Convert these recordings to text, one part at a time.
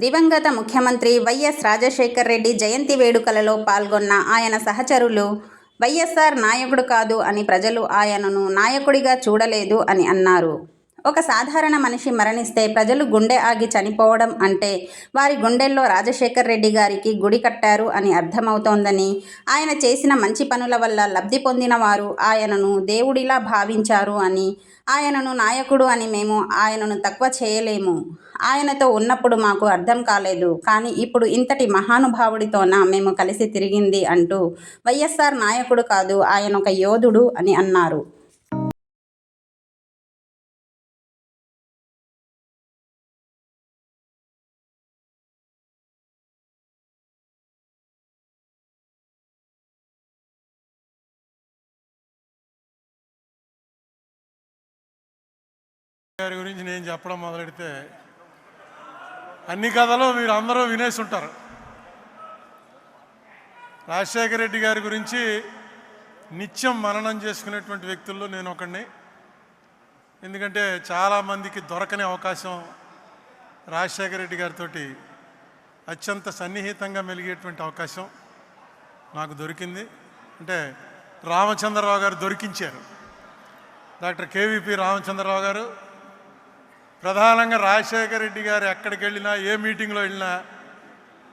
దివంగత ముఖ్యమంత్రి వైఎస్ రాజశేఖర్ రెడ్డి జయంతి వేడుకలలో పాల్గొన్న ఆయన సహచరులు వైఎస్ఆర్ నాయకుడు కాదు అని ప్రజలు ఆయనను నాయకుడిగా చూడలేదు అని అన్నారు. ఒక సాధారణ మనిషి మరణిస్తే ప్రజలు గుండె ఆగి చనిపోవడం అంటే వారి గుండెల్లో రాజశేఖర్ రెడ్డి గారికి గుడి కట్టారు అని అర్థమవుతోందని ఆయన చేసిన మంచి పనుల వల్ల లబ్ధి పొందిన వారు ఆయనను దేవుడిలా భావించారు అని ఆయనను నాయకుడు అని మేము ఆయనను తక్కువ చేయలేము. ఆయనతో ఉన్నప్పుడు మాకు అర్థం కాలేదు. కానీ ఇప్పుడు ఇంతటి మహానుభావుడితోన మేము కలిసి తిరిగింది అంటూ వైఎస్ఆర్ నాయకుడు కాదు ఆయన ఒక యోధుడు అని అన్నారు. గారి గురించి నేను చెప్పడం మొదలెడితే అన్ని కథలు మీరు అందరూ వినేసి ఉంటారు. రాజశేఖర రెడ్డి గారి గురించి నిత్యం మననం చేసుకునేటువంటి వ్యక్తుల్లో నేను ఒకడిని ఎందుకంటే చాలామందికి దొరకని అవకాశం రాజశేఖర రెడ్డి గారితో అత్యంత సన్నిహితంగా మెలిగేటువంటి అవకాశం నాకు దొరికింది. అంటే రామచంద్రరావు గారు దొరికించారు. డాక్టర్ కేవీపీ రామచంద్రరావు గారు ప్రధానంగా రాజశేఖర రెడ్డి గారు ఎక్కడికి వెళ్ళినా ఏ మీటింగ్లో వెళ్ళినా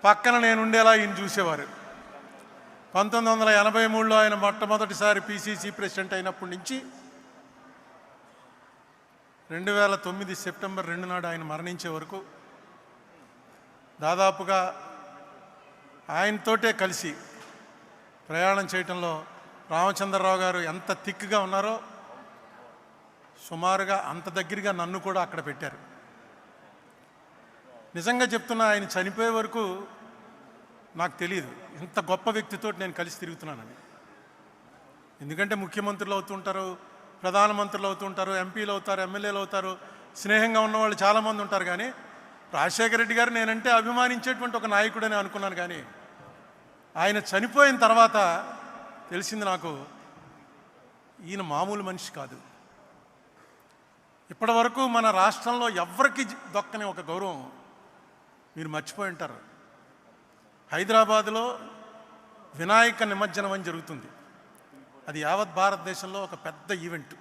పక్కన నేను ఉండేలా ఈయన చూసేవారు. పంతొమ్మిది వందల ఎనభై మూడులో ఆయన మొట్టమొదటిసారి పిసిసి ప్రెసిడెంట్ అయినప్పటి నుంచి రెండు వేల తొమ్మిది సెప్టెంబర్ రెండు నాడు ఆయన మరణించే వరకు దాదాపుగా ఆయనతోటే కలిసి ప్రయాణం చేయటంలో రామచంద్రరావు గారు ఎంత తిక్కుగా ఉన్నారో సుమారుగా అంత దగ్గరగా నన్ను కూడా అక్కడ పెట్టారు. నిజంగా చెప్తున్నా ఆయన చనిపోయే వరకు నాకు తెలియదు ఇంత గొప్ప వ్యక్తితో నేను కలిసి తిరుగుతున్నానని. ఎందుకంటే ముఖ్యమంత్రులు అవుతుంటారు ప్రధానమంత్రులు అవుతుంటారు ఎంపీలు అవుతారు ఎమ్మెల్యేలు అవుతారు స్నేహంగా ఉన్నవాళ్ళు చాలామంది ఉంటారు కానీ రాజశేఖర రెడ్డి గారు నేనంటే అభిమానించేటువంటి ఒక నాయకుడని అనుకున్నాను కానీ ఆయన చనిపోయిన తర్వాత తెలిసింది నాకు ఈయన మామూలు మనిషి కాదు. ఇప్పటి వరకు మన రాష్ట్రంలో ఎవరికి దొక్కని ఒక గౌరవం మీరు మర్చిపోయి ఉంటారు. హైదరాబాదులో వినాయక నిమజ్జనం అని జరుగుతుంది. అది యావత్ భారతదేశంలో ఒక పెద్ద ఈవెంట్.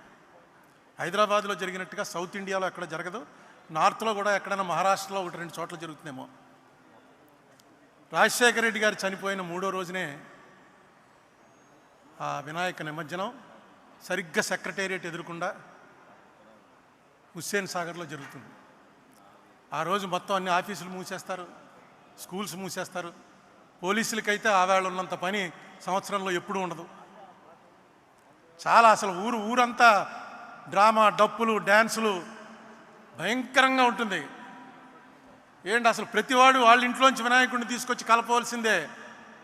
హైదరాబాద్లో జరిగినట్టుగా సౌత్ ఇండియాలో ఎక్కడ జరగదు. నార్త్లో కూడా ఎక్కడైనా మహారాష్ట్రలో ఒకటి రెండు చోట్ల జరుగుతుందేమో. రాజశేఖర రెడ్డి గారు చనిపోయిన మూడో రోజునే ఆ వినాయక నిమజ్జనం సరిగ్గా సెక్రటేరియట్ ఎదురుకుండా హుస్సేన్ సాగర్లో జరుగుతుంది. ఆ రోజు మొత్తం అన్ని ఆఫీసులు మూసేస్తారు స్కూల్స్ మూసేస్తారు. పోలీసులకైతే ఆవేళ ఉన్నంత పని సంవత్సరంలో ఎప్పుడూ ఉండదు. చాలా అసలు ఊరు ఊరంతా డ్రామా డప్పులు డ్యాన్సులు భయంకరంగా ఉంటుంది. ఏంటి అసలు ప్రతివాడు వాళ్ళ ఇంట్లోంచి వినాయకుడిని తీసుకొచ్చి కలపవలసిందే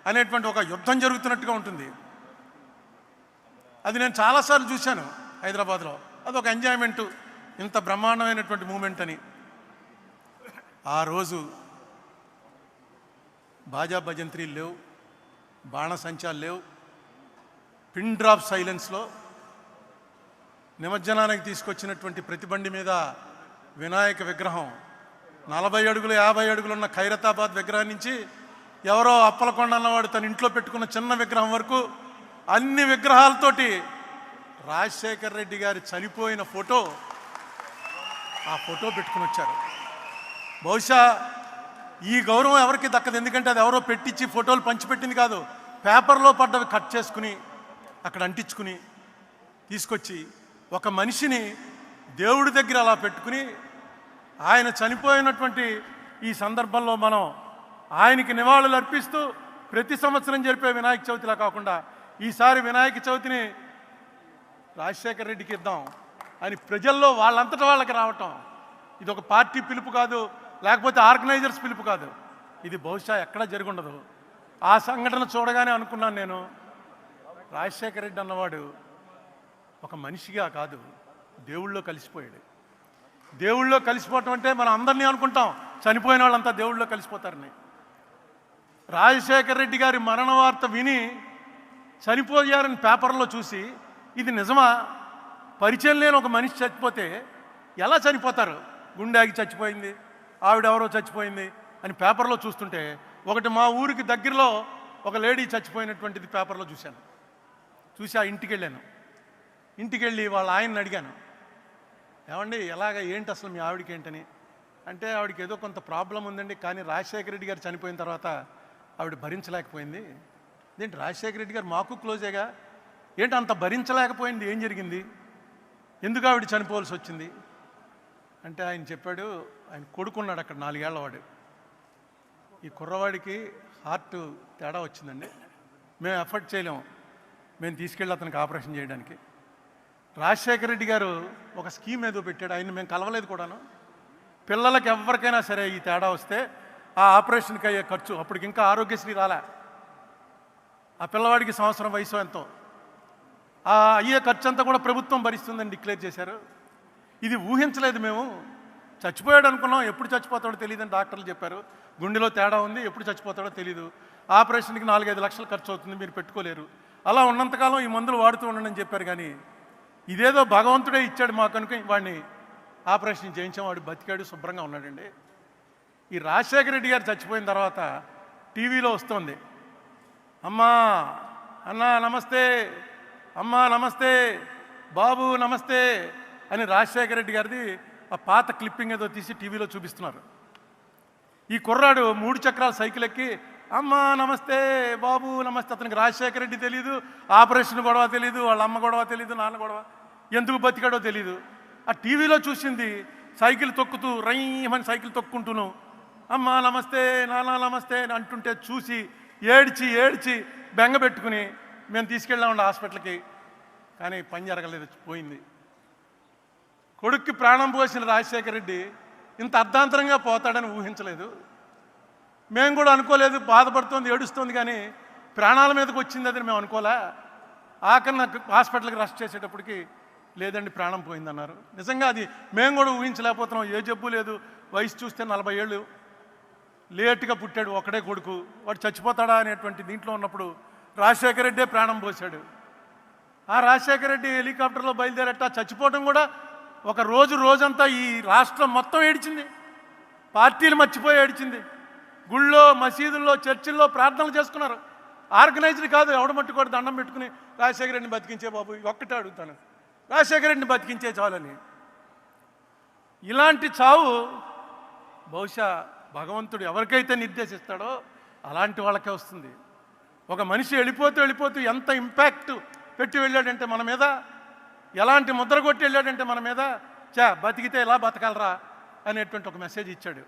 అనేటువంటి ఒక యుద్ధం జరుగుతున్నట్టుగా ఉంటుంది. అది నేను చాలాసార్లు చూశాను హైదరాబాద్లో. అదొక ఎంజాయ్మెంటు. ఇంత బ్రహ్మాండమైనటువంటి మూమెంట్ అని. ఆ రోజు బాజా భజంత్రీలు లేవు బాణసంచాలు లేవు పిన్ డ్రాప్ సైలెన్స్లో నిమజ్జనానికి తీసుకొచ్చినటువంటి ప్రతిబండి మీద వినాయక విగ్రహం నలభై అడుగులు యాభై అడుగులు ఉన్న ఖైరతాబాద్ విగ్రహం నుంచి ఎవరో అప్పలకొండ అన్నవాడు తన ఇంట్లో పెట్టుకున్న చిన్న విగ్రహం వరకు అన్ని విగ్రహాలతోటి రాజశేఖర్ రెడ్డి గారి చనిపోయిన ఫోటో ఆ ఫోటో పెట్టుకుని వచ్చారు. బహుశా ఈ గౌరవం ఎవరికి దక్కదు. ఎందుకంటే అది ఎవరో పెట్టించి ఫోటోలు పంచిపెట్టింది కాదు. పేపర్లో పడ్డవి కట్ చేసుకుని అక్కడ అంటించుకుని తీసుకొచ్చి ఒక మనిషిని దేవుడి దగ్గర అలా పెట్టుకుని ఆయన చనిపోయినటువంటి ఈ సందర్భంలో మనం ఆయనకి నివాళులు అర్పిస్తూ ప్రతి సంవత్సరం జరిపే వినాయక చవితిలా కాకుండా ఈసారి వినాయక చవితిని రాజశేఖర రెడ్డికి ఇద్దాం. అని ప్రజల్లో వాళ్ళంతటా వాళ్ళకి రావటం. ఇది ఒక పార్టీ పిలుపు కాదు లేకపోతే ఆర్గనైజర్స్ పిలుపు కాదు. ఇది బహుశా ఎక్కడా జరుగుండదు. ఆ సంఘటన చూడగానే అనుకున్నాను నేను. రాజశేఖర రెడ్డి అన్నవాడు ఒక మనిషిగా కాదు దేవుళ్ళో కలిసిపోయాడు. దేవుళ్ళో కలిసిపోవటం అంటే మనం అందరినీ అనుకుంటాం చనిపోయిన వాళ్ళంతా దేవుళ్ళో కలిసిపోతారని. రాజశేఖర రెడ్డి గారి మరణ వార్త విని చనిపోయారని పేపర్లో చూసి ఇది నిజమా? పరిచయం లేని ఒక మనిషి చచ్చిపోతే ఎలా చనిపోతారు? గుండె ఆగి చచ్చిపోయింది ఆవిడెవరో చచ్చిపోయింది అని పేపర్లో చూస్తుంటే ఒకటి మా ఊరికి దగ్గరలో ఒక లేడీ చచ్చిపోయినటువంటిది పేపర్లో చూశాను. చూసి ఆ ఇంటికి వెళ్ళాను ఇంటికి వెళ్ళి వాళ్ళ ఆయన్ని అడిగాను. ఏమండి ఎలాగ ఏంటి అసలు మీ ఆవిడకి ఏంటని? అంటే ఆవిడకి ఏదో కొంత ప్రాబ్లం ఉందండి కానీ రాజశేఖర రెడ్డి గారు చనిపోయిన తర్వాత ఆవిడ భరించలేకపోయింది. ఏంటి రాజశేఖర రెడ్డి గారు మాకు క్లోజేగా? ఏంటి అంత భరించలేకపోయింది? ఏం జరిగింది? ఎందుకు ఆవిడ చనిపోవాల్సి వచ్చింది? అంటే ఆయన చెప్పాడు ఆయన కొడుకున్నాడు అక్కడ నాలుగేళ్ళవాడు ఈ కుర్రవాడికి హార్ట్ తేడా వచ్చిందండి. మేము ఎఫర్ట్ చేయలేము. మేము తీసుకెళ్ళి అతనికి ఆపరేషన్ చేయడానికి. రాజశేఖర రెడ్డి గారు ఒక స్కీమ్ ఏదో పెట్టాడు ఆయన మేము కలవలేదు కూడాను. పిల్లలకి ఎవరికైనా సరే ఈ తేడా వస్తే ఆ ఆపరేషన్కి అయ్యే ఖర్చు అప్పటికి ఇంకా ఆరోగ్యశ్రీ రాలే. ఆ పిల్లవాడికి సంవత్సరం వయసు ఎంతో. అయ్యే ఖర్చు అంతా కూడా ప్రభుత్వం భరిస్తుందని డిక్లేర్ చేశారు. ఇది ఊహించలేదు మేము. చచ్చిపోయాడు అనుకున్నాం ఎప్పుడు చచ్చిపోతాడో తెలియదని డాక్టర్లు చెప్పారు. గుండెలో తేడా ఉంది ఎప్పుడు చచ్చిపోతాడో తెలియదు ఆపరేషన్కి నాలుగైదు లక్షలు ఖర్చు అవుతుంది మీరు పెట్టుకోలేరు. అలా ఉన్నంతకాలం ఈ మందులు వాడుతూ ఉండండి చెప్పారు కానీ ఇదేదో భగవంతుడే ఇచ్చాడు మాకు కనుక వాడిని ఆపరేషన్ చేయించాం వాడు బతికాడు శుభ్రంగా ఉన్నాడండి. ఈ రాజశేఖర రెడ్డి గారు చచ్చిపోయిన తర్వాత టీవీలో వస్తుంది. అమ్మా అన్నా నమస్తే. అమ్మా నమస్తే. బాబు నమస్తే అని రాజశేఖర రెడ్డి గారిది ఆ పాత క్లిప్పింగ్ ఏదో తీసి టీవీలో చూపిస్తున్నారు. ఈ కుర్రాడు మూడు చక్రాల సైకిల్ ఎక్కి అమ్మా నమస్తే బాబు నమస్తే. అతనికి రాజశేఖర రెడ్డి తెలియదు ఆపరేషన్ గొడవ తెలియదు వాళ్ళ అమ్మ గొడవ తెలియదు నాన్న గొడవ ఎందుకు బతికాడో తెలియదు ఆ టీవీలో చూసింది సైకిల్ తొక్కుతూ రైమని సైకిల్ తొక్కుంటూను అమ్మా నమస్తే నాన్న నమస్తే అని అంటుంటే చూసి ఏడ్చి ఏడ్చి బెంగ పెట్టుకుని మేము తీసుకెళ్ళామండి హాస్పిటల్కి కానీ పని జరగలేదు పోయింది. కొడుక్కి ప్రాణం పోసిన రాజశేఖర రెడ్డి ఇంత అర్ధాంతరంగా పోతాడని ఊహించలేదు. మేము కూడా అనుకోలేదు బాధపడుతోంది ఏడుస్తోంది కానీ ప్రాణాల మీదకి వచ్చింది అది మేము అనుకోలే. ఆఖరి నాకు హాస్పిటల్కి రష్ చేసేటప్పటికి లేదండి ప్రాణం పోయిందన్నారు. నిజంగా అది మేము కూడా ఊహించలేకపోతున్నాం ఏ జబ్బు లేదు వయసు చూస్తే నలభై ఏళ్ళు లేటుగా పుట్టాడు ఒకడే కొడుకు వాడు చచ్చిపోతాడా అనేటువంటి దీంట్లో ఉన్నప్పుడు రాజశేఖర రెడ్డే ప్రాణం పోశాడు. ఆ రాజశేఖర రెడ్డి హెలికాప్టర్లో బయలుదేరట. చచ్చిపోవడం కూడా ఒక రోజు రోజంతా ఈ రాష్ట్రం మొత్తం ఏడిచింది. పార్టీలు మర్చిపోయి ఏడిచింది. గుళ్ళో మసీదుల్లో చర్చిల్లో ప్రార్థనలు చేసుకున్నారు. ఆర్గనైజ్డ్ కాదు ఎవడ మట్టుకోడు దండం పెట్టుకుని రాజశేఖర రెడ్డిని బతికించే బాబు ఒక్కటే అడుగుతాను. రాజశేఖర రెడ్డిని బతికించే చాలని. ఇలాంటి చావు బహుశా భగవంతుడు ఎవరికైతే నిర్దేశిస్తాడో అలాంటి వాళ్ళకే వస్తుంది. ఒక మనిషి వెళ్ళిపోతూ వెళ్ళిపోతూ ఎంత ఇంపాక్ట్ పెట్టి వెళ్ళాడంటే మన మీద? ఎలాంటి ముద్ర కొట్టి వెళ్ళాడంటే మన మీద? చా బతికితే ఎలా బతకాలరా అనేటువంటి ఒక మెసేజ్ ఇచ్చాడు.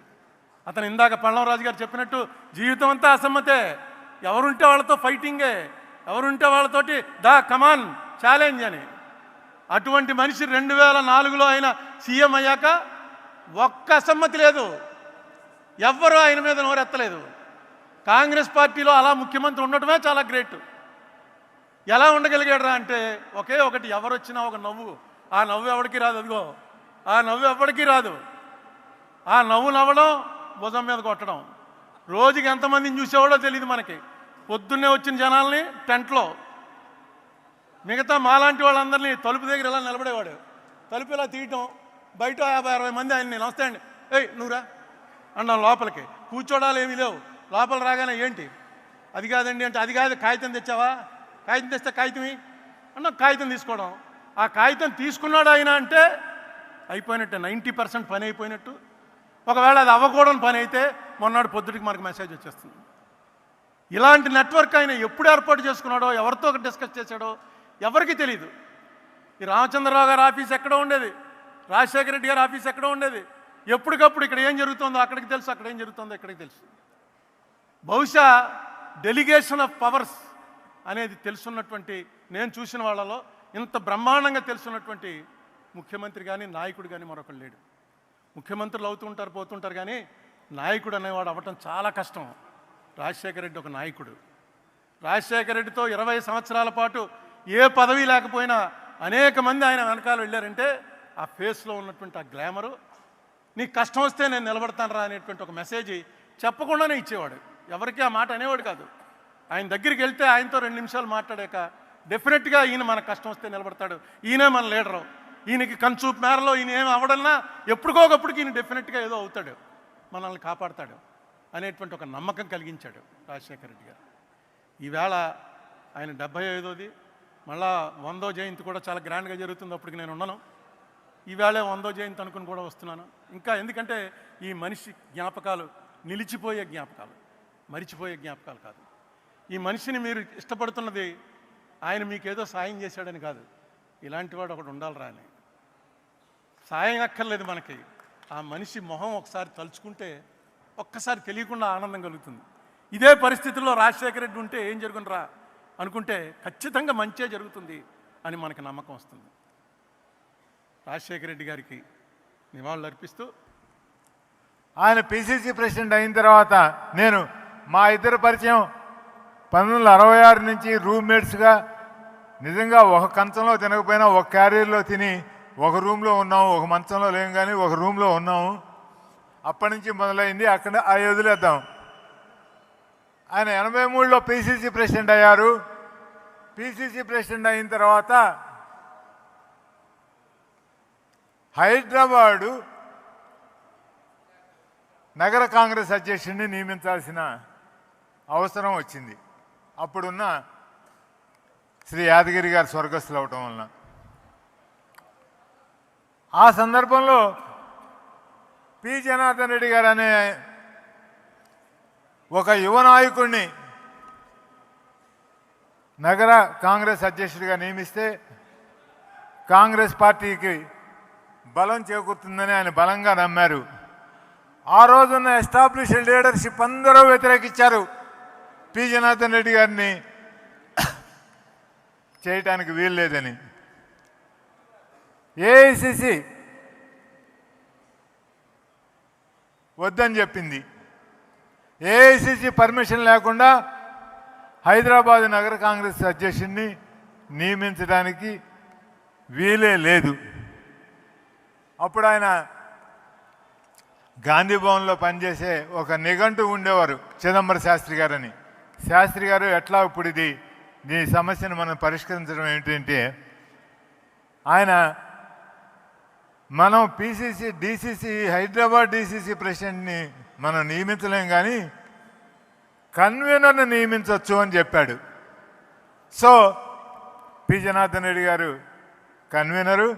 అతను ఇందాక పళ్ళవరాజు గారు చెప్పినట్టు జీవితం అంతా అసమ్మతే. ఎవరుంటే వాళ్ళతో ఫైటింగే ఎవరుంటే వాళ్ళతోటి దా కమాన్ ఛాలెంజ్ అని. అటువంటి మనిషి రెండు వేల నాలుగులో ఆయన సీఎం అయ్యాక ఒక్క అసమ్మతి లేదు. ఎవ్వరూ ఆయన మీద నోరెత్తలేదు. కాంగ్రెస్ పార్టీలో అలా ముఖ్యమంత్రి ఉండటమే చాలా గ్రేట్. ఎలా ఉండగలిగాడరా అంటే ఒకే ఒకటి ఎవరు వచ్చినా ఒక నవ్వు. ఆ నవ్వు ఎవరికి రాదు అదిగో. ఆ నవ్వు ఎవరికి రాదు. ఆ నవ్వు నవ్వడం భుజం మీద కొట్టడం. రోజుకి ఎంతమందిని చూసేవాడో తెలియదు మనకి. పొద్దున్నే వచ్చిన జనాల్ని టెంట్లో. మిగతా మాలాంటి వాళ్ళందరినీ తలుపు దగ్గర ఇలా నిలబడేవాడు. తలుపు ఇలా తీయటం బయట యాభై అరవై మంది ఆయన్ని నమస్తే అండి. ఏయ్ నువ్వురా. అన్నాం లోపలికి. కూర్చోడాలు ఏమీ లేవు. లోపల రాగానే ఏంటి? అది కాదండి అంటే అది కాదు కాగితం తెచ్చావా? కాగితం తెస్తే కాగితమి? అన్న కాగితం తీసుకోవడం. ఆ కాగితం తీసుకున్నాడు ఆయన అంటే అయిపోయినట్టే నైంటీ పర్సెంట్ పని అయిపోయినట్టు. ఒకవేళ అది అవ్వకూడని పని అయితే మొన్నటి పొద్దుటికి మనకు మెసేజ్ వచ్చేస్తుంది. ఇలాంటి నెట్వర్క్ ఆయన ఎప్పుడు ఏర్పాటు చేసుకున్నాడో ఎవరితో డిస్కస్ చేశాడో ఎవరికి తెలియదు ఈ రామచంద్రరావు గారి ఆఫీస్ ఎక్కడ ఉండేది. రాజశేఖర రెడ్డి గారి ఆఫీస్ ఎక్కడ ఉండేది. ఎప్పటికప్పుడు ఇక్కడ ఏం జరుగుతుందో అక్కడికి తెలుసు అక్కడ ఏం జరుగుతుందో ఇక్కడికి తెలుసు. బహుశా డెలిగేషన్ ఆఫ్ పవర్స్ అనేది తెలుసున్నటువంటి నేను చూసిన వాళ్ళలో ఇంత బ్రహ్మాండంగా తెలుసున్నటువంటి ముఖ్యమంత్రి కానీ నాయకుడు కానీ మరొకరు లేడు. ముఖ్యమంత్రులు అవుతుంటారు పోతుంటారు కానీ నాయకుడు అనేవాడు అవ్వటం చాలా కష్టం. రాజశేఖర రెడ్డి ఒక నాయకుడు. రాజశేఖర రెడ్డితో ఇరవై సంవత్సరాల పాటు ఏ పదవి లేకపోయినా అనేక మంది ఆయన వెనకాల వెళ్ళారంటే ఆ ఫేస్లో ఉన్నటువంటి ఆ గ్లామరు నీకు కష్టం వస్తే నేను నిలబడతాను రా అనేటువంటి ఒక మెసేజ్ చెప్పకుండానే ఇచ్చేవాడు. ఎవరికి ఆ మాట అనేవాడు కాదు. ఆయన దగ్గరికి వెళ్తే ఆయనతో రెండు నిమిషాలు మాట్లాడాక డెఫినెట్గా ఈయన మన కష్టం వస్తే నిలబడతాడు. ఈయనే మన లీడరు ఈయనకి కంచూపు మేరలో ఈయన ఏం అవ్వడన్నా ఎప్పటికోకప్పటికి ఈయన డెఫినెట్గా ఏదో అవుతాడు. మనల్ని కాపాడతాడు అనేటువంటి ఒక నమ్మకం కలిగించాడు రాజశేఖర రెడ్డి గారు. ఈవేళ ఆయన డెబ్భై ఐదోది మళ్ళా వందో జయంతి కూడా చాలా గ్రాండ్గా జరుగుతుంది అప్పటికి నేను ఉన్నాను ఈవేళ వందో జయంతి అనుకుని కూడా వస్తున్నాను. ఇంకా ఎందుకంటే ఈ మనిషి జ్ఞాపకాలు నిలిచిపోయే జ్ఞాపకాలు. మరిచిపోయే జ్ఞాపకాలు కాదు. ఈ మనిషిని మీరు ఇష్టపడుతున్నది ఆయన మీకేదో సాయం చేశాడని కాదు. ఇలాంటి వాడు ఒకడు ఉండాలిరా అని. సాయం అక్కర్లేదు మనకి. ఆ మనిషి మొహం ఒకసారి తలుచుకుంటే ఒక్కసారి తెలియకుండా ఆనందం కలుగుతుంది. ఇదే పరిస్థితుల్లో రాజశేఖర రెడ్డి ఉంటే ఏం జరుగునరా అనుకుంటే ఖచ్చితంగా మంచే జరుగుతుంది అని మనకు నమ్మకం వస్తుంది. రాజశేఖర రెడ్డి గారికి నివాళులు అర్పిస్తూ ఆయన పిసిసి ప్రెసిడెంట్ అయిన తర్వాత నేను మా ఇద్దరు పరిచయం పంతొమ్మిది వందల అరవై ఆరు నుంచి రూమ్మేట్స్గా నిజంగా ఒక కంచంలో తినకపోయినా ఒక క్యారియర్లో తిని ఒక రూమ్లో ఉన్నాము ఒక మంచంలో లేం కానీ ఒక రూమ్లో ఉన్నాము. అప్పటి నుంచి మొదలైంది అక్కడ అవి వదిలేద్దాం. ఆయన ఎనభై మూడులో పీసీసీ ప్రెసిడెంట్ అయ్యారు. పిసిసి ప్రెసిడెంట్ అయిన తర్వాత హైదరాబాదు నగర కాంగ్రెస్ అధ్యక్షుడిని నియమించాల్సిన అవసరం వచ్చింది. అప్పుడున్న శ్రీ యాదగిరి గారు స్వర్గస్థులు అవటం వలన. ఆ సందర్భంలో పి. జనార్దన్ రెడ్డి గారు అనే ఒక యువ నాయకుడిని నగర కాంగ్రెస్ అధ్యక్షుడిగా నియమిస్తే కాంగ్రెస్ పార్టీకి బలం చేకూరుతుందని ఆయన బలంగా నమ్మారు. ఆ రోజున్న ఎస్టాబ్లిష్డ్ లీడర్షిప్ అందరూ వ్యతిరేకించారు. పి జనార్దన్ రెడ్డి గారిని చేయటానికి వీలు లేదని. ఏఐసిసి వద్దని చెప్పింది. ఏఐసిసి పర్మిషన్ లేకుండా హైదరాబాద్ నగర కాంగ్రెస్ అధ్యక్షుడిని నియమించడానికి వీలే లేదు. అప్పుడు ఆయన గాంధీ భవన్లో పనిచేసే ఒక నిఘంటు ఉండేవారు చిదంబర శాస్త్రి గారని. శాస్త్రి గారు ఎట్లా ఇప్పుడు ఇది? ఈ సమస్యను మనం పరిష్కరించడం ఏంటంటే ఆయన మనం పిసిసి డిసిసి హైదరాబాద్ డిసిసి ప్రెసిడెంట్ని మనం నియమించలేం కానీ కన్వీనర్ని నియమించవచ్చు అని చెప్పాడు. So P. జనార్దన్ రెడ్డి గారు కన్వీనరు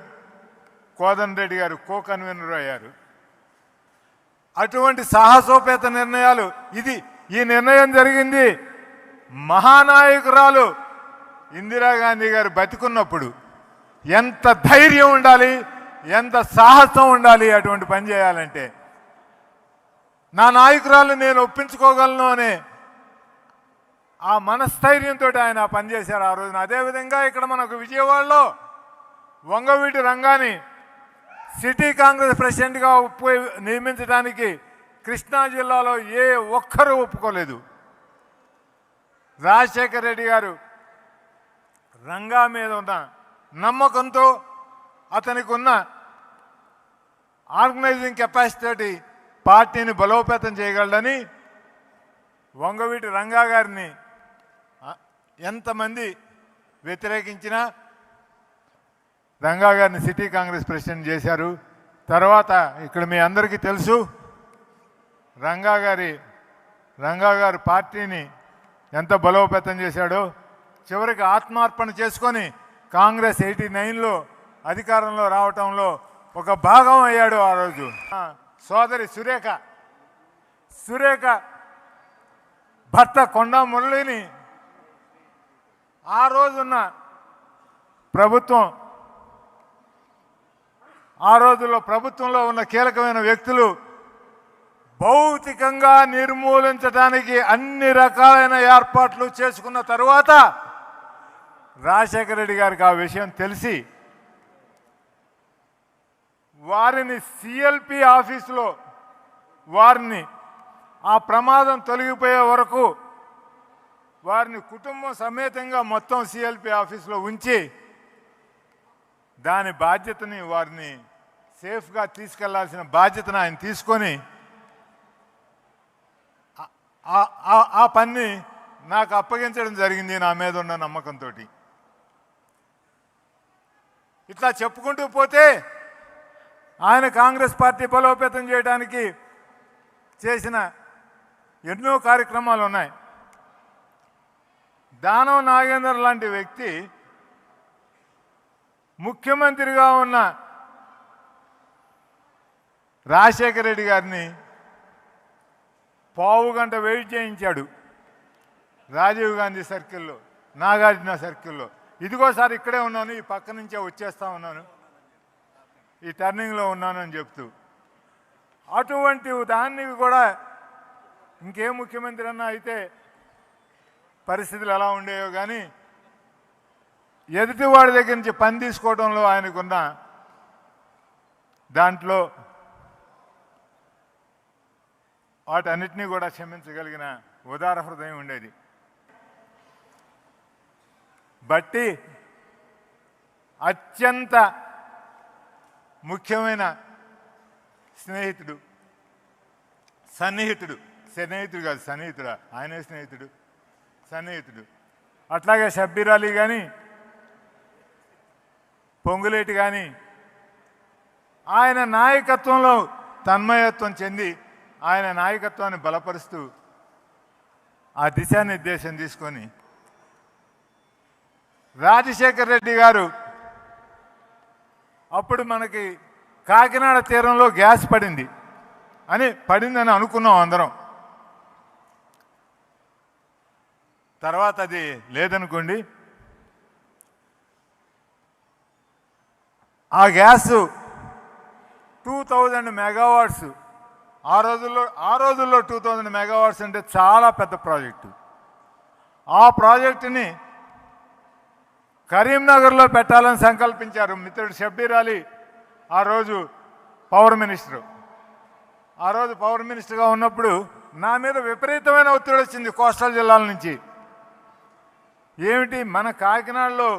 కోదన్ రెడ్డి గారు కో కన్వీనర్ అయ్యారు. అటువంటి సాహసోపేత నిర్ణయాలు ఇది ఈ నిర్ణయం జరిగింది. మహానాయకురాలు ఇందిరాగాంధీ గారు బతికున్నప్పుడు ఎంత ధైర్యం ఉండాలి ఎంత సాహసం ఉండాలి అటువంటి పని చేయాలంటే నా నాయకురాలు నేను ఒప్పించుకోగలను అనే ఆ మనస్థైర్యంతో ఆయన పనిచేశారు ఆ రోజున. అదేవిధంగా ఇక్కడ మనకు విజయవాడలో వంగవీటి రంగాన్ని సిటీ కాంగ్రెస్ ప్రెసిడెంట్గా ఒప్పు నియమించడానికి కృష్ణా జిల్లాలో ఏ ఒక్కరూ ఒప్పుకోలేదు. రాజశేఖర రెడ్డి గారు రంగా మీద ఉన్న నమ్మకంతో అతనికి ఉన్న ఆర్గనైజింగ్ కెపాసిటీ పార్టీని బలోపేతం చేయగలడని వంగవీటి రంగా గారిని ఎంతమంది వ్యతిరేకించినా రంగా గారిని సిటీ కాంగ్రెస్ ప్రెసిడెంట్ చేశారు. తర్వాత ఇక్కడ మీ అందరికీ తెలుసు రంగా గారి రంగా గారు పార్టీని ఎంత బలోపేతం చేశాడో చివరికి ఆత్మార్పణ చేసుకొని కాంగ్రెస్ ఎయిటీ నైన్లో అధికారంలో రావటంలో ఒక భాగం అయ్యాడు ఆ రోజు. సోదరి సురేఖ సురేఖ భర్త కొండా మురళిని ఆ రోజున్న ప్రభుత్వం ఆ రోజుల్లో ప్రభుత్వంలో ఉన్న కీలకమైన వ్యక్తులు భౌతికంగా నిర్మూలించడానికి అన్ని రకాలైన ఏర్పాట్లు చేసుకున్న తరువాత రాజశేఖర రెడ్డి గారికి ఆ విషయం తెలిసి వారిని సిఎల్పి ఆఫీసులో వారిని ఆ ప్రమాదం తొలగిపోయే వరకు వారిని కుటుంబం సమేతంగా మొత్తం సిఎల్పి ఆఫీసులో ఉంచి దాని బాధ్యతని వారిని సేఫ్గా తీసుకెళ్ళాల్సిన బాధ్యతను ఆయన తీసుకొని ఆ- ఆ- ఆ- పని నాకు అప్పగించడం జరిగింది నా మీద ఉన్న నమ్మకంతో ఇట్లా చెప్పుకుంటూ పోతే ఆయన కాంగ్రెస్ పార్టీ బలోపేతం చేయడానికి చేసిన ఎన్నో కార్యక్రమాలు ఉన్నాయి. దానం నాగేందర్ లాంటి వ్యక్తి ముఖ్యమంత్రిగా ఉన్న రాజశేఖర రెడ్డి గారిని పావు గంట వెయిట్ చేయించాడు. రాజీవ్ గాంధీ సర్కిల్లో నాగార్జున సర్కిల్లో. ఇదిగోసారి ఇక్కడే ఉన్నాను ఈ పక్క నుంచే వచ్చేస్తా ఉన్నాను. ఈ టర్నింగ్లో ఉన్నాను అని చెప్తూ. అటువంటి దాన్ని కూడా ఇంకే ముఖ్యమంత్రి అన్నా అయితే పరిస్థితులు ఎలా ఉండేవో కానీ ఎదుటివాడి దగ్గర నుంచి పని తీసుకోవడంలో ఆయనకున్న దాంట్లో వాటన్నిటినీ కూడా క్షమించగలిగిన ఉదార హృదయం ఉండేది. బట్టి అత్యంత ముఖ్యమైన స్నేహితుడు సన్నిహితుడు స్నేహితుడు కాదు సన్నిహితుడు? ఆయనే స్నేహితుడు సన్నిహితుడు. అట్లాగే షబ్బీర్ అలీ కానీ పొంగులేటి కానీ ఆయన నాయకత్వంలో తన్మయత్వం చెంది ఆయన నాయకత్వాన్ని బలపరుస్తూ ఆ దిశానిర్దేశం తీసుకొని రాజశేఖర్ రెడ్డి గారు అప్పుడు మనకి కాకినాడ తీరంలో గ్యాస్ పడింది అని పడిందని అనుకున్నాం అందరం. తర్వాత అది లేదనుకోండి. ఆ గ్యాస్ టూ థౌజండ్ మెగావాట్స్ ఆ రోజుల్లో ఆ రోజుల్లో టూ థౌజండ్ మెగావాట్స్ అంటే చాలా పెద్ద ప్రాజెక్టు. ఆ ప్రాజెక్టుని కరీంనగర్లో పెట్టాలని సంకల్పించారు మిత్రుడు షబ్బీర్ అలీ ఆ రోజు పవర్ మినిస్టర్. ఆ రోజు పవర్ మినిస్టర్గా ఉన్నప్పుడు నా మీద విపరీతమైన ఒత్తిడి వచ్చింది కోస్టల్ జిల్లాల నుంచి. ఏమిటి? మన కాకినాడలో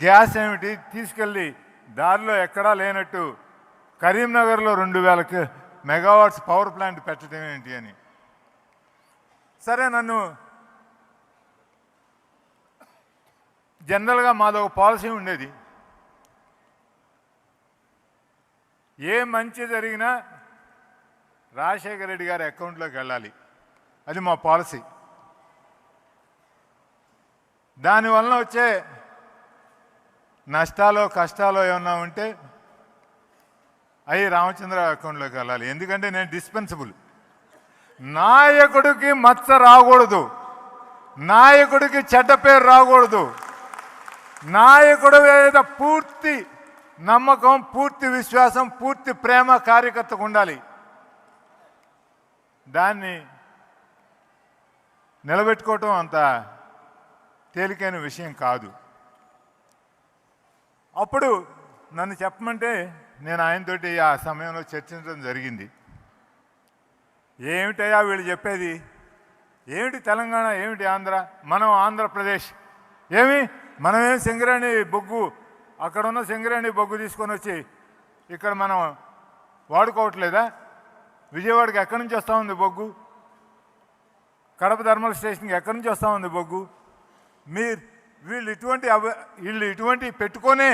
గ్యాస్ ఏమిటి? తీసుకెళ్ళి దారిలో ఎక్కడా లేనట్టు కరీంనగర్లో రెండు వేలకు మెగావాట్స్ పవర్ ప్లాంట్ పెట్టడం ఏంటి అని. సరే నన్ను జనరల్గా మాది ఒక పాలసీ ఉండేది. ఏ మంచి జరిగినా రాజశేఖర రెడ్డి గారి అకౌంట్లోకి వెళ్ళాలి. అది మా పాలసీ. దానివలన వచ్చే నష్టాలు కష్టాలు ఏమన్నా ఉంటే అవి రామచంద్ర అకౌంట్లోకి వెళ్ళాలి. ఎందుకంటే నేను డిస్పెన్సిబుల్. నాయకుడికి మచ్చ రాకూడదు. నాయకుడికి చెడ్డ పేరు రాకూడదు. నాయకుడు మీద పూర్తి నమ్మకం పూర్తి విశ్వాసం పూర్తి ప్రేమ కార్యకర్తకు ఉండాలి. దాన్ని నిలబెట్టుకోవటం అంత తేలికైన విషయం కాదు. అప్పుడు నన్ను చెప్పమంటే నేను ఆయనతోటి ఆ సమయంలో చర్చించడం జరిగింది. ఏమిటయ్యా వీళ్ళు చెప్పేది? ఏమిటి తెలంగాణ? ఏమిటి ఆంధ్ర? మనం ఆంధ్రప్రదేశ్. ఏమి? మనమేం సింగరేణి బొగ్గు అక్కడ ఉన్న సింగరేణి బొగ్గు తీసుకొని వచ్చి ఇక్కడ మనం వాడుకోవట్లేదా? విజయవాడకి ఎక్కడి నుంచి వస్తూ ఉంది బొగ్గు? కడప థర్మల్ స్టేషన్కి ఎక్కడి నుంచి వస్తూ ఉంది బొగ్గు? మీరు వీళ్ళు ఇటువంటి వీళ్ళు ఇటువంటి పెట్టుకొనే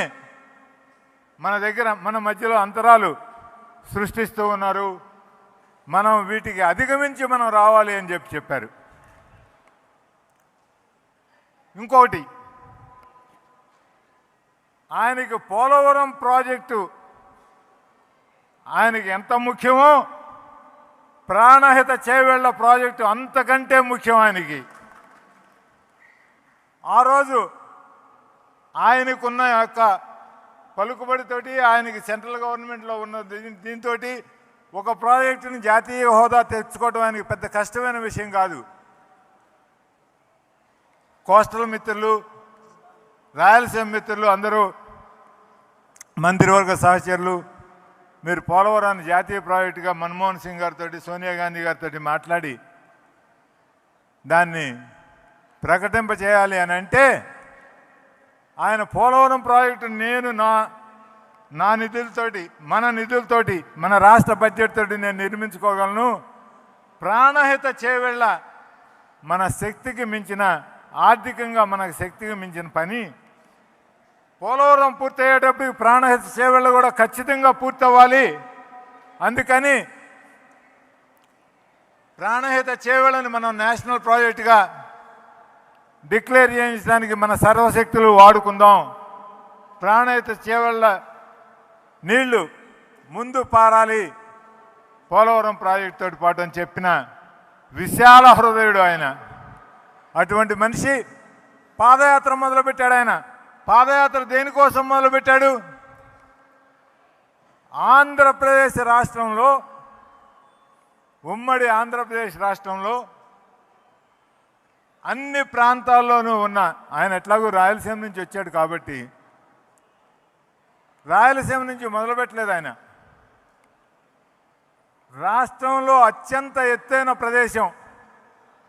మన దగ్గర మన మధ్యలో అంతరాలు సృష్టిస్తూ ఉన్నారు. మనం వీటికి అధిగమించి మనం రావాలి అని చెప్పి చెప్పారు. ఇంకొకటి ఆయనకి పోలవరం ప్రాజెక్టు ఆయనకి ఎంత ముఖ్యమో ప్రాణహిత చేవేళ్ళ ప్రాజెక్టు అంతకంటే ముఖ్యం ఆయనకి. ఆ రోజు ఆయనకున్న యొక్క పలుకుబడితోటి ఆయనకి సెంట్రల్ గవర్నమెంట్లో ఉన్న దీంతో ఒక ప్రాజెక్టుని జాతీయ హోదా తెచ్చుకోవడం ఆయనకి పెద్ద కష్టమైన విషయం కాదు. కోస్టల్ మిత్రులు రాయలసీమ మిత్రులు అందరూ మంత్రివర్గ సహచరులు మీరు పోలవరాన్ని జాతీయ ప్రాజెక్టుగా మన్మోహన్ సింగ్ గారితో సోనియా గాంధీ గారితో మాట్లాడి దాన్ని ప్రకటింప చేయాలి అని అంటే ఆయన పోలవరం ప్రాజెక్టు నేను నా నా నిధులతోటి మన నిధులతోటి మన రాష్ట్ర బడ్జెట్ తోటి నేను నిర్మించుకోగలను. ప్రాణహిత చేవెళ్ళ మన శక్తికి మించిన ఆర్థికంగా మనకు శక్తికి మించిన పని. పోలవరం పూర్తయ్యేటప్పుడు ప్రాణహిత సేవలు కూడా ఖచ్చితంగా పూర్తవ్వాలి. అందుకని ప్రాణహిత చేవలను మనం నేషనల్ ప్రాజెక్టుగా డిక్లేర్ చేయించడానికి మన సర్వశక్తులు వాడుకుందాం. ప్రాణహిత చేవళ్ళ నీళ్ళు ముందు పారాలి. పోలవరం ప్రాజెక్టుతో తోటి పాటు అని చెప్పిన విశాల హృదయుడు ఆయన. అటువంటి మనిషి పాదయాత్ర మొదలుపెట్టాడు ఆయన. పాదయాత్ర దేనికోసం మొదలుపెట్టాడు? ఆంధ్రప్రదేశ్ రాష్ట్రంలో ఉమ్మడి ఆంధ్రప్రదేశ్ రాష్ట్రంలో అన్ని ప్రాంతాల్లోనూ ఉన్న ఆయన ఎట్లాగూ రాయలసీమ నుంచి వచ్చాడు కాబట్టి రాయలసీమ నుంచి మొదలుపెట్టలేదు ఆయన. రాష్ట్రంలో అత్యంత ఎత్తైన ప్రదేశం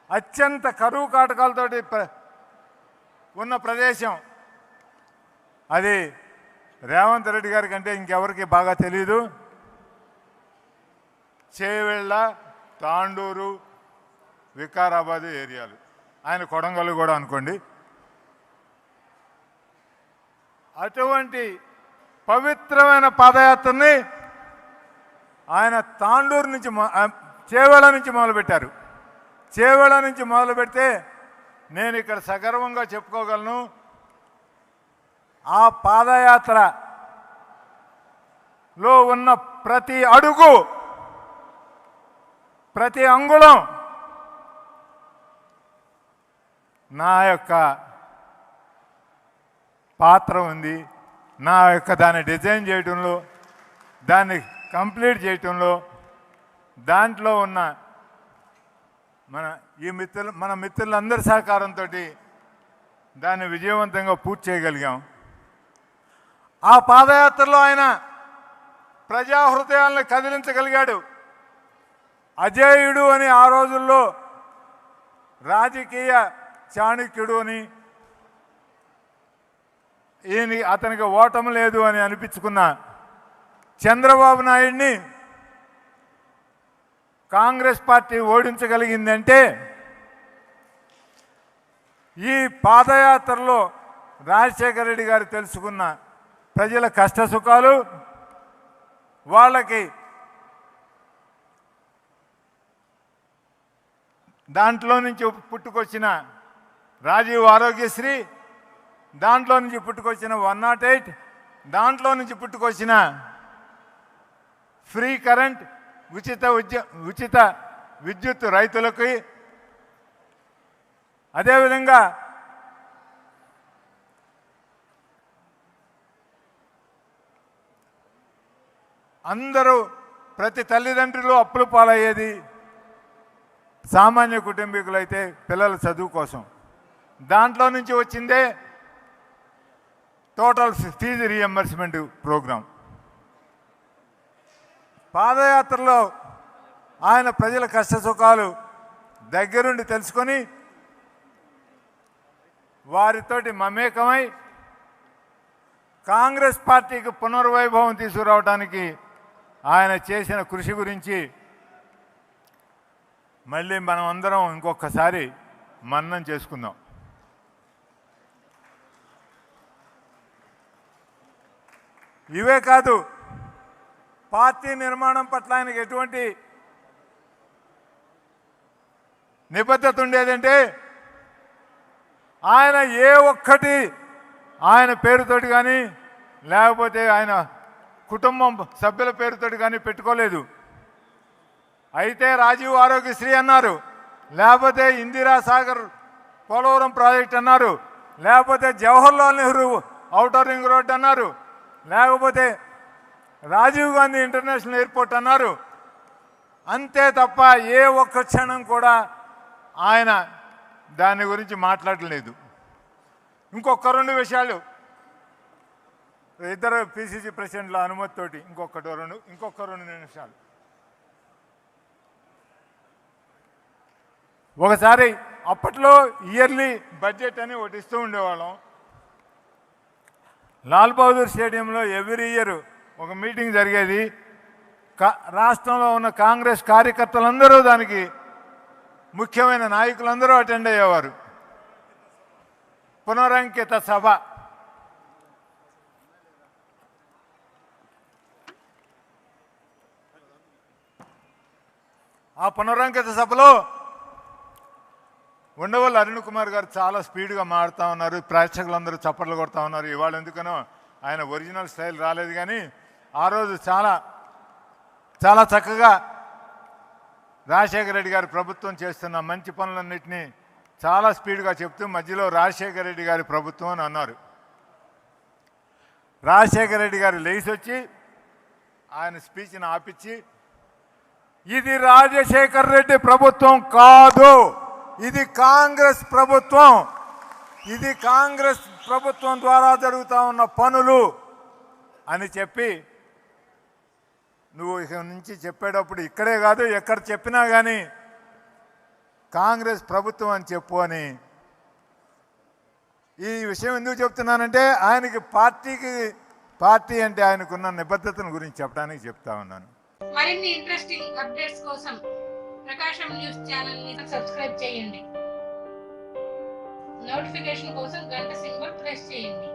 అత్యంత కరువు కాటకాలతోటి ఉన్న ప్రదేశం అది రేవంత్ రెడ్డి గారి కంటే ఇంకెవరికి బాగా తెలియదు చేవెళ్ళ తాండూరు వికారాబాద్ ఏరియాలు. ఆయన కొడంగల్ కూడా అనుకోండి. అటువంటి పవిత్రమైన పాదయాత్రని ఆయన తాండూరు నుంచి చేవేళ నుంచి మొదలుపెట్టారు. చేవేళ నుంచి మొదలు పెడితే నేను ఇక్కడ సగర్వంగా చెప్పుకోగలను. ఆ పాదయాత్రలో ఉన్న ప్రతి అడుగు ప్రతి అంగుళం నా యొక్క పాత్ర ఉంది. నా యొక్క దాన్ని డిజైన్ చేయటంలో దాన్ని కంప్లీట్ చేయటంలో దాంట్లో ఉన్న మన ఈ మిత్రులు మన మిత్రులందరి సహకారంతో దాన్ని విజయవంతంగా పూర్తి చేయగలిగాం. ఆ పాదయాత్రలో ఆయన ప్రజా హృదయాలను కదిలించగలిగాడు. అజేయుడు అని ఆ రోజుల్లో రాజకీయ చాణక్యుడు అని ఈయన అతనికి ఓటం లేదు అని అనిపించుకున్న చంద్రబాబు నాయుడిని కాంగ్రెస్ పార్టీ ఓడించగలిగిందంటే ఈ పాదయాత్రలో రాజశేఖర రెడ్డి గారు తెలుసుకున్న ప్రజల కష్ట సుఖాలు వాళ్ళకి దాంట్లో నుంచి పుట్టుకొచ్చిన రాజీవ్ ఆరోగ్యశ్రీ దాంట్లో నుంచి పుట్టుకొచ్చిన వన్ నాట్ ఎయిట్ దాంట్లో నుంచి పుట్టుకొచ్చిన ఫ్రీ కరెంట్ ఉచిత ఉచిత విద్యుత్ రైతులకి. అదేవిధంగా అందరూ ప్రతి తల్లిదండ్రులు అప్పులు పాలయ్యేది సామాన్య కుటుంబీకులైతే పిల్లల చదువు కోసం. దాంట్లో నుంచి వచ్చిందే టోటల్ ఫీజు రియంబర్స్మెంట్ ప్రోగ్రాం. పాదయాత్రలో ఆయన ప్రజల కష్ట సుఖాలు దగ్గరుండి తెలుసుకొని వారితోటి మమేకమై కాంగ్రెస్ పార్టీకి పునర్వైభవం తీసుకురావడానికి ఆయన చేసిన కృషి గురించి మళ్ళీ మనం అందరం ఇంకొకసారి మన్నం చేసుకుందాం. ఇవే కాదు పార్టీ నిర్మాణం పట్ల ఆయనకి ఎటువంటి నిబద్ధత ఉండేదంటే ఆయన ఏ ఒక్కటి ఆయన పేరుతోటి కానీ లేకపోతే ఆయన కుటుంబం సభ్యుల పేరుతోటి కానీ పెట్టుకోలేదు. అయితే రాజీవ్ ఆరోగ్యశ్రీ అన్నారు లేకపోతే ఇందిరా సాగర్ పోలవరం ప్రాజెక్ట్ అన్నారు లేకపోతే Jawaharlal Nehru outer ring road అన్నారు లేకపోతే రాజీవ్ గాంధీ ఇంటర్నేషనల్ ఎయిర్పోర్ట్ అన్నారు. అంతే తప్ప ఏ ఒక్క క్షణం కూడా ఆయన దాని గురించి మాట్లాడలేదు. ఇంకొక రెండు విషయాలు. ఇద్దరు పిసిసి ప్రెసిడెంట్ల అనుమతితోటి ఇంకొకటి రెండు ఇంకొక రెండు నిమిషాలు. ఒకసారి అప్పట్లో ఇయర్లీ బడ్జెట్ అని ఒకటి ఇస్తూ ఉండేవాళ్ళం. లాల్ బహదూర్ స్టేడియంలో ఎవ్రీ ఇయర్ ఒక మీటింగ్ జరిగేది. కా రాష్ట్రంలో ఉన్న కాంగ్రెస్ కార్యకర్తలందరూ దానికి ముఖ్యమైన నాయకులందరూ అటెండ్ అయ్యేవారు. పునరంకిత సభ. ఆ పునరంకిత సభలో ఉండవల్లి అరుణ్ కుమార్ గారు చాలా స్పీడ్గా మారుతా ఉన్నారు. ప్రేక్షకులందరూ చప్పట్లు కొడతా ఉన్నారు. ఇవాళ ఎందుకనో ఆయన ఒరిజినల్ స్టైల్ రాలేదు కానీ ఆ రోజు చాలా చాలా చక్కగా రాజశేఖర రెడ్డి గారు ప్రభుత్వం చేస్తున్న మంచి పనులన్నింటినీ చాలా స్పీడ్గా చెప్తూ మధ్యలో రాజశేఖర రెడ్డి గారి ప్రభుత్వం అని అన్నారు. రాజశేఖర రెడ్డి గారు లేచి వచ్చి ఆయన స్పీచ్ని ఆపించి ఇది రాజశేఖర రెడ్డి ప్రభుత్వం కాదు! ఇది కాంగ్రెస్ ప్రభుత్వం. ఇది కాంగ్రెస్ ప్రభుత్వం ద్వారా జరుగుతూ ఉన్న పనులు అని చెప్పి నువ్వు ఇక నుంచి చెప్పేటప్పుడు ఇక్కడే కాదు ఎక్కడ చెప్పినా కానీ కాంగ్రెస్ ప్రభుత్వం అని చెప్పు అని. ఈ విషయం ఎందుకు చెప్తున్నానంటే ఆయనకి పార్టీకి పార్టీ అంటే ఆయనకున్న నిబద్ధతను గురించి చెప్పడానికి చెప్తా ఉన్నాను. మరిన్ని ఇంట్రెస్టింగ్ అప్డేట్స్ కోసం ప్రకాశం న్యూస్ ఛానల్ని సబ్స్క్రైబ్ చేయండి. నోటిఫికేషన్ కోసం గంట సింబల్ ప్రెస్ చేయండి.